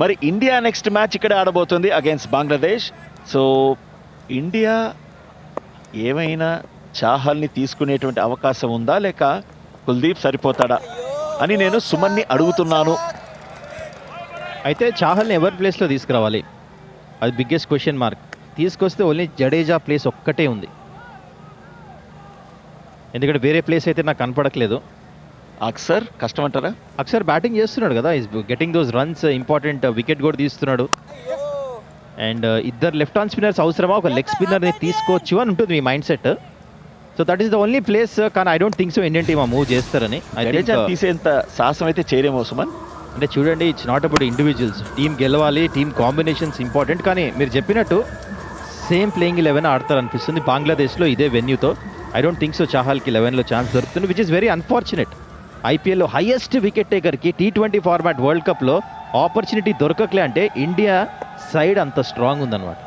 మరి India next match ఇక్కడ ఆడబోతుంది అగైన్స్ బంగ్లాదేశ్ సో ఇండియా ఏమైనా చాహల్ని తీసుకునేటువంటి అవకాశం ఉందా? లేక కుల్దీప్ సరిపోతాడా అని నేను సుమన్ని అడుగుతున్నాను. అయితే చాహల్ని ఎవరి ప్లేస్లో తీసుకురావాలి? అది బిగ్గెస్ట్ క్వశ్చన్ మార్క్ తీసుకొస్తే ఓన్లీ జడేజా ప్లేస్ ఒక్కటే ఉంది. ఎందుకంటే వేరే ప్లేస్ అయితే నాకు కనపడట్లేదు. అక్సర్ కష్టం అంటారా అక్సర్ బ్యాటింగ్ చేస్తున్నాడు కదా. Is getting those runs important wicket కూడా తీస్తున్నాడు. అండ్ ఇద్దరు లెఫ్ట్ ఆన్ స్పిన్నర్స్ అవసరమా? ఒక లెగ్ స్పిన్నర్ని తీసుకోవచ్చు అని ఉంటుంది మీ mind set so that is the only place కానీ I don't think so Indian team ఆ మూవ్ చేస్తారని. జడేజా తీసేంత సాహసం అయితే చేయరేమో సుమన్ అంటే చూడండి it's not about individuals team గెలవాలి టీం కాంబినేషన్స్ ఇంపార్టెంట్ కానీ మీరు చెప్పినట్టు సేమ్ ప్లేయింగ్ లెవెన్ ఆడతారు అనిపిస్తుంది బంగ్లాదేశ్లో ఇదే వెన్యూతో ఐ డోంట్ థింక్ సో చాహల్కి లెవెన్లో ఛాన్స్ దొరుకుతుంది విచ్ ఇస్ వెరీ అన్ఫార్చునేట్ ఐపీఎల్లో హైయెస్ట్ వికెట్ టేకర్కి టీ ట్వంటీ ఫార్మాట్ వరల్డ్ కప్లో ఆపర్చునిటీ దొరకట్లే అంటే ఇండియా సైడ్ అంత స్ట్రాంగ్ ఉందన్నమాట.